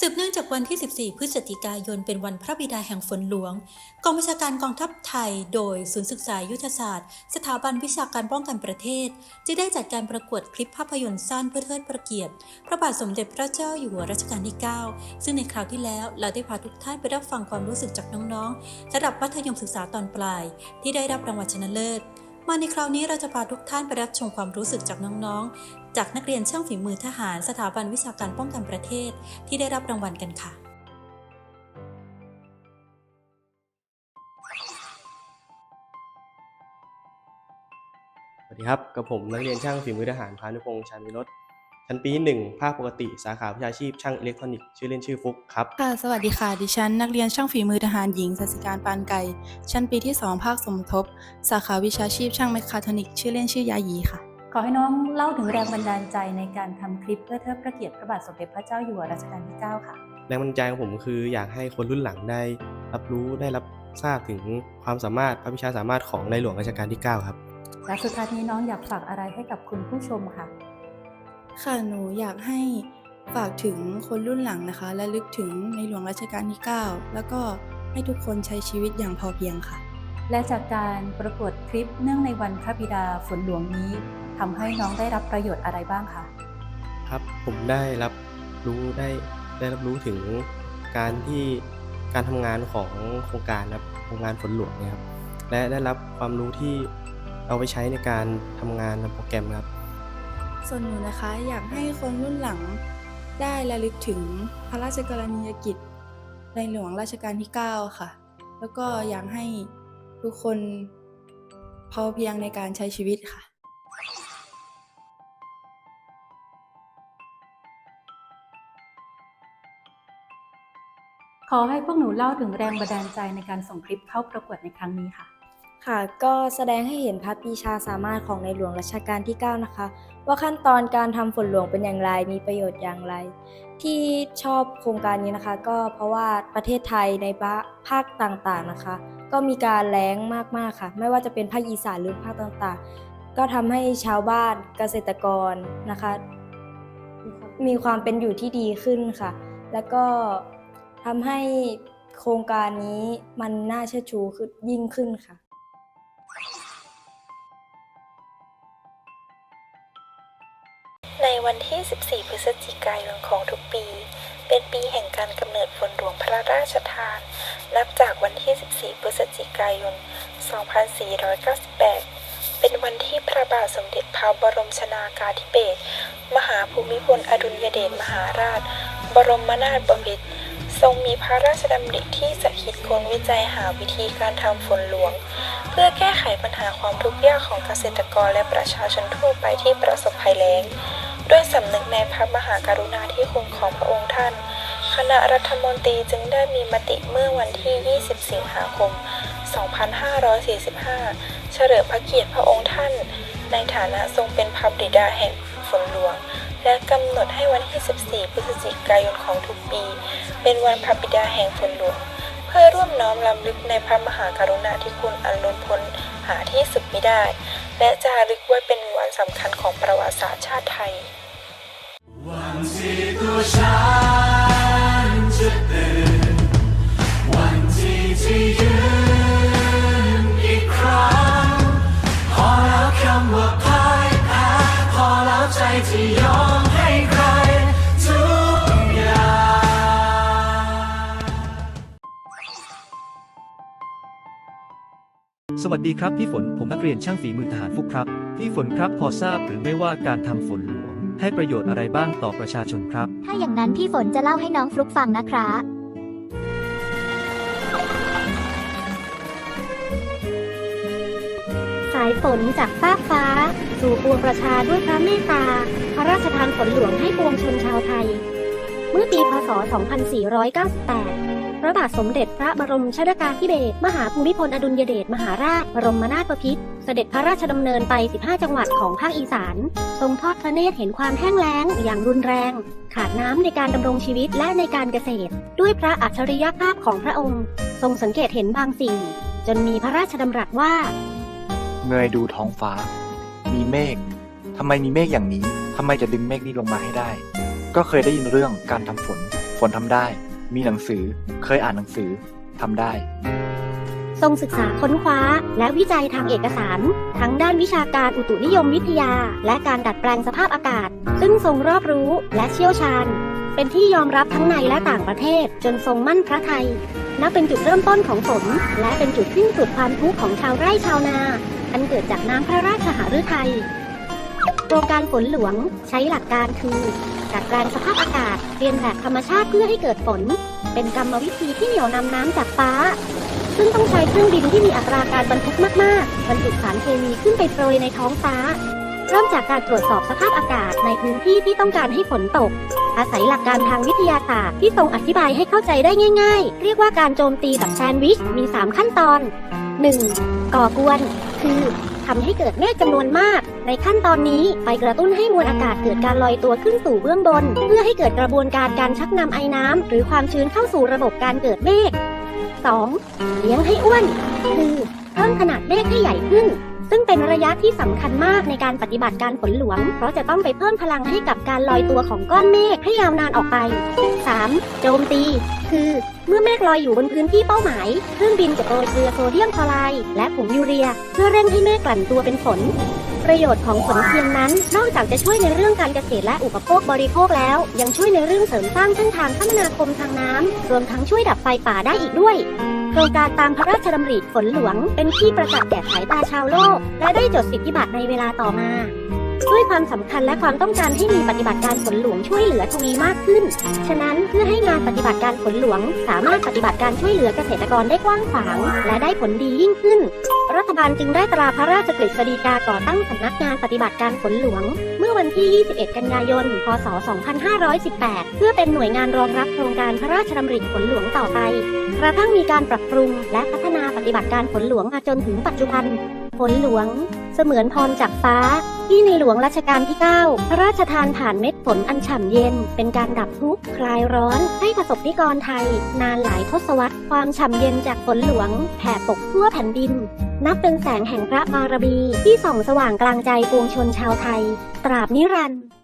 สืบเนื่องจากวันที่ 14 พฤศจิกายน เป็นวันพระบิดาแห่งฝนหลวง กองบัญชาการกองทัพไทย โดยศูนย์ศึกษายุทธศาสตร์ สถาบันวิชาการป้องกันประเทศจึงได้จัดการประกวดคลิปภาพยนตร์สั้นเพื่อเทิดพระเกียรติ พระบาทสมเด็จพระเจ้าอยู่หัวรัชกาลที่ 9 ซึ่งในคราวที่แล้วเราได้พาทุกท่านไปรับฟังความรู้สึกจากน้องๆ ระดับมัธยมศึกษาตอนปลาย ที่ได้รับรางวัลชนะเลิศ มาในคราวนี้เราจะพาทุกท่านไปรับชมความรู้สึกจากน้องๆ จากนักเรียนช่างฝีมือทหารสถาบันวิชาการป้องกันประเทศที่ได้รับรางวัลกันค่ะ สวัสดีครับกับผมนักเรียนช่างฝีมือทหารพานุพงษ์ชาญวิรส ชั้นปีที่หนึ่งภาคปกติ สาขาวิชาชีพช่างอิเล็กทรอนิกส์ ชื่อเล่นชื่อฟุกครับ ค่ะ สวัสดีค่ะ ดิฉัน นักเรียนช่างฝีมือทหารหญิงสัสิการปานไก่ ชั้นปีที่ 2 ภาคสมทบ สาขาวิชาชีพช่างแมคคาทรอนิกส์ ชื่อเล่นชื่อยายีค่ะ ขอให้น้องเล่าถึงแรงบันดาลใจในการทำคลิปเพื่อเทิดพระเกียรติพระบาทสมเด็จพระเจ้าอยู่หัวรัชกาลที่ 9 ค่ะ แรงบันดาลใจของผมคืออยากให้คนรุ่นหลังได้ รับรู้ได้รับทราบถึงความสามารถพระวิชาสามารถของในหลวงรัชกาลที่ 9 ครับ และสุดท้ายนี้น้องอยากฝากอะไรให้กับคุณผู้ชมค่ะ ค่ะหนูอยากให้ฝากถึงคนรุ่นหลังนะคะและลึกถึงในหลวงรัชกาลที่ 9 แล้วก็ให้ทุกคนใช้ชีวิตอย่างพอเพียงค่ะ และจากการประกวดคลิปเนื่องในวันพระบิดาฝนหลวงนี้ทำให้น้องได้รับประโยชน์อะไรบ้างคะครับผมได้รับรู้ได้ได้รับรู้ถึงการที่การทำงานของโครงการนะครับโครงการฝนหลวงเนะครับและได้รับความรู้ที่เอาไปใช้ในการทำงานในโปรแกรมครับ ส่วนหนูนะคะอยากให้คนรุ่นหลังได้ระลึกถึงพระราชกรณียกิจ ในหลวงรัชกาลที่ 9 ค่ะ แล้วก็อยากให้ทุกคนพอเพียงในการใช้ชีวิตค่ะขอให้พวกหนูเล่าถึงแรงบันดาลใจในการส่งคลิปเข้าประกวดในครั้งนี้ค่ะ ค่ะก็แสดงให้เห็นพระปีชาสามารถของในหลวงรัชกาลที่ 9 นะคะ ว่าขั้นตอนการทำฝนหลวงเป็นอย่างไรมีประโยชน์อย่างไร ที่ชอบโครงการนี้นะคะ ก็เพราะว่าประเทศไทยในภาคต่างๆนะคะ ก็มีการแล้งมากๆค่ะ ไม่ว่าจะเป็นภาคอีสานหรือภาคต่างๆ ก็ทำให้ชาวบ้านเกษตรกรนะคะ มีความเป็นอยู่ที่ดีขึ้นค่ะ แล้วก็ทำให้โครงการนี้มันน่าเชื่อชูขึ้นยิ่งขึ้นค่ะ ในวันที่14พฤศจิกายนของทุกปี เป็นปีแห่งการกำเนิดฝนหลวงพระราชทาน นับจากวันที่ 14 พฤศจิกายน 2498 เป็นวันที่พระบาทสมเด็จพระบรมชนากาธิเบศร มหาภูมิพลอดุลยเดชมหาราช บรมนาถบพิตรทรงมีพระราชดำริที่จะคิดค้นวิจัยหาวิธีการทำฝนหลวง เพื่อแก้ไขปัญหาความทุกข์ยากของเกษตรกรและประชาชนทั่วไปที่ประสบภัยแล้ง ด้วยสำนึกในพระมหากรุณาธิคุณของพระองค์ท่าน คณะรัฐมนตรีจึงได้มีมติเมื่อวันที่ 20 สิงหาคม 2545 เฉลิมพระเกียรติพระองค์ท่าน ในฐานะทรงเป็นพระบิดาแห่งฝนหลวง และกำหนดให้วันที่ 14 พฤศจิกายนของทุกปี เป็นวันพระบิดาแห่งฝนหลวง เพื่อร่วมน้อมรำลึกในพระมหากรุณาธิคุณอันล้นพ้นหาที่สุดไมิได้ และจารึกไว้เป็นวันสำคัญของประวัติศาสตร์ชาติไทย ที่ตัวฉันจะตื่นวันที่จะยืนอีกครั้ง พอแล้วคำว่าพ่ายแพ้พอแล้วใจที่ยอมให้ใครทุกอย่าง สวัสดีครับพี่ฝนผมนักเรียนช่างฝีมือทหารฟุกครับ พี่ฝนครับพอทราบหรือไม่ว่าการทำฝนหลวง ให้ประโยชน์อะไรบ้างต่อประชาชนครับ ถ้าอย่างนั้นพี่ฝนจะเล่าให้น้องฟลุกฟังนะครับสายฝนจากฟากฟ้า สู่ปวงประชาด้วยพระเมตตา พระราชทานฝนหลวงให้ปวงชนชาวไทย เมื่อปีพศ 2498 พระบาทสมเด็จพระบรมชนากาธิเบศรมหาภูมิพลอดุลยเดชมหาราช บรมนาถบพิตรเสด็จพระราชดำเนินไป 15 จังหวัดของภาคอีสาน ทรงทอดพระเนตรเห็นความแห้งแล้งอย่างรุนแรง ขาดน้ำในการดำรงชีวิตและในการเกษตร ด้วยพระอัจฉริยภาพของพระองค์ ทรงสังเกตเห็นบางสิ่ง จนมีพระราชดำรัสว่า เงยดูท้องฟ้า มีเมฆทำไมมีเมฆอย่างนี้ทำไมจะดึงเมฆนี้ลงมาให้ได้ ก็เคยได้ยินเรื่องการทำฝน ฝนทำได้ มีหนังสือ เคยอ่านหนังสือทำได้ ทรงศึกษาค้นคว้า และวิจัยทางเอกสาร ทั้งด้านวิชาการอุตุนิยมวิทยา และการดัดแปลงสภาพอากาศ ซึ่งทรงรอบรู้และเชี่ยวชาญ เป็นที่ยอมรับทั้งในและต่างประเทศ จนทรงมั่นพระไทยนับเป็นจุดเริ่มต้นของฝนและเป็นจุดสิ้นสุดความทุกข์ของชาวไร่ชาวนา อันเกิดจากน้ำพระราชหฤทัย โครงการฝนหลวงใช้หลักการคือดัดแปลงสภาพอากาศเรียนแบบธรรมชาติเพื่อให้เกิดฝน เป็นกรรมวิธีที่เหนี่ยวนำน้ำจากฟ้า ซึ่งต้องใช้เครื่องบินที่มีอัตราการบรรทุกมากๆบรรจุสารเคมีขึ้นไปโปรยในท้องฟ้า เริ่มจากการตรวจสอบสภาพอากาศในพื้นที่ที่ต้องการให้ฝนตก อาศัยหลักการทางวิทยาศาสตร์ที่ทรงอธิบายให้เข้าใจได้ง่าย ๆ เรียกว่าการโจมตีแบบแซนด์วิชมี 3 ขั้นตอน 1. ก่อกวน คือทำให้เกิดเมฆจำนวนมาก ในขั้นตอนนี้ไปกระตุ้นให้มวลอากาศเกิดการลอยตัวขึ้นสู่เบื้องบน เพื่อให้เกิดกระบวนการการชักนำไอ้น้ำหรือความชื้นเข้าสู่ระบบการเกิดเมฆ 2. เลี้ยงให้อ้วน คือเพิ่มขนาดเมฆให้ใหญ่ขึ้น ซึ่งเป็นระยะที่สำคัญมากในการปฏิบัติการฝนหลวง เพราะจะต้องไปเพิ่มพลังให้กับการลอยตัวของก้อนเมฆให้ยาวนานออกไป 3. โจมตี คือเมื่อเมฆลอยอยู่บนพื้นที่เป้าหมาย เครื่องบินจะโปรยเกลือโซเดียมคลอไรด์และผงยูเรีย เพื่อเร่งให้เมฆกลั่นตัวเป็นฝน ประโยชน์ของขนเทียมนั้น นอกจากจะช่วยในเรื่องการเกษตรและอุปโภคบริโภคแล้ว ยังช่วยในเรื่องเสริมสร้างเส้นทางคมนาคมทางน้ำรวมทั้งช่วยดับไฟป่าได้อีกด้วยโครงการตามพระราชดำริฝนหลวง เป็นที่ประจักษ์แก่สายตาชาวโลก และได้จดสิทธิบัตรในเวลาต่อมา ด้วยความสำคัญและความต้องการให้มีปฏิบัติการฝนหลวงช่วยเหลือทวีมากขึ้น ฉะนั้นเพื่อให้งานปฏิบัติการฝนหลวง สามารถปฏิบัติการช่วยเหลือเกษตรกรได้กว้างขวาง และได้ผลดียิ่งขึ้น รัฐบาลจึงได้ตราพระราชกฤษฎีกาก่อตั้งสำนักงานปฏิบัติการฝนหลวง เมื่อวันที่ 21 กันยายน พศ 2518 เพื่อเป็นหน่วยงานรองรับโครงการพระราชดำริฝนหลวงต่อไปกระทั่งมีการปรับปรุงและพัฒนาปฏิบัติการฝนหลวงมาจนถึงปัจจุบันฝนหลวง เสมือนพรจากฟ้า ที่ในหลวงรัชกาลที่ 9 พระราชทานผ่านเม็ดฝนอันฉ่ำเย็น เป็นการดับทุกข์คลายร้อน ให้ประสบนิกรไทย นานหลายทศวรรษความฉ่ำเย็นจากฝนหลวงแผ่ปกทั่วแผ่นดิน นับเป็นแสงแห่งพระบารมีที่ส่องสว่างกลางใจปวงชนชาวไทย ตราบนิรันดร์